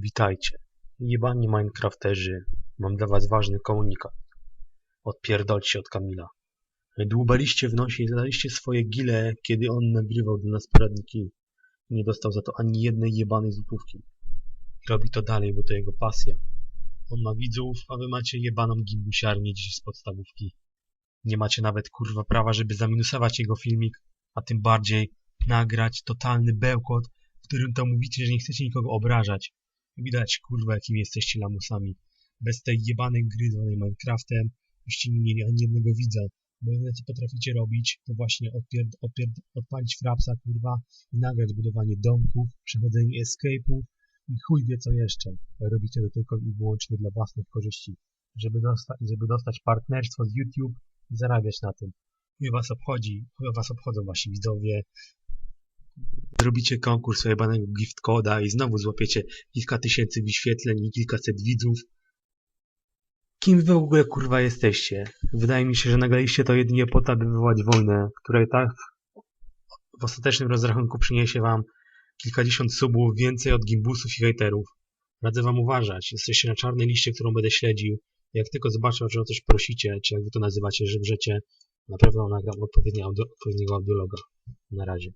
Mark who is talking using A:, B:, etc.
A: Witajcie. Jebani Minecrafterzy. Mam dla was ważny komunikat. Odpierdolcie od Kamila. Dłubaliście w nosie i zadaliście swoje gile, kiedy on nagrywał dla nas poradniki. Nie dostał za to ani jednej jebanej złotówki. Robi to dalej, bo to jego pasja. On ma widzów, a wy macie jebaną gimbusiarnię dziś z podstawówki. Nie macie nawet kurwa prawa, żeby zaminusować jego filmik, a tym bardziej nagrać totalny bełkot, w którym to mówicie, że nie chcecie nikogo obrażać. Widać kurwa jakimi jesteście lamusami. Bez tej jebanej gry zwanej Minecraftem byście nie mieli ani jednego widza. Bo jedyne co potraficie robić, to właśnie odpierd, odpierd, odpalić frapsa kurwa i nagrać budowanie domków, przechodzenie escape'ów i chuj wie co jeszcze. Robicie to tylko i wyłącznie dla własnych korzyści. Żeby, dosta żeby dostać partnerstwo z YouTube i zarabiać na tym. Chuj was obchodzi, chuj was obchodzą wasi widzowie. Zrobicie konkurs jebanego gift coda i znowu złapiecie kilka tysięcy wyświetleń i kilkaset widzów. Kim wy w ogóle kurwa jesteście? Wydaje mi się, że nagraliście to jedynie po to, aby wywołać wojnę, która i tak w ostatecznym rozrachunku przyniesie wam kilkadziesiąt subów więcej od gimbusów i hejterów. Radzę wam uważać, jesteście na czarnej liście, którą będę śledził. Jak tylko zobaczę, że o coś prosicie, czy jak wy to nazywacie, że brzecie, na pewno nagram odpowiedniego audiologa. Na razie.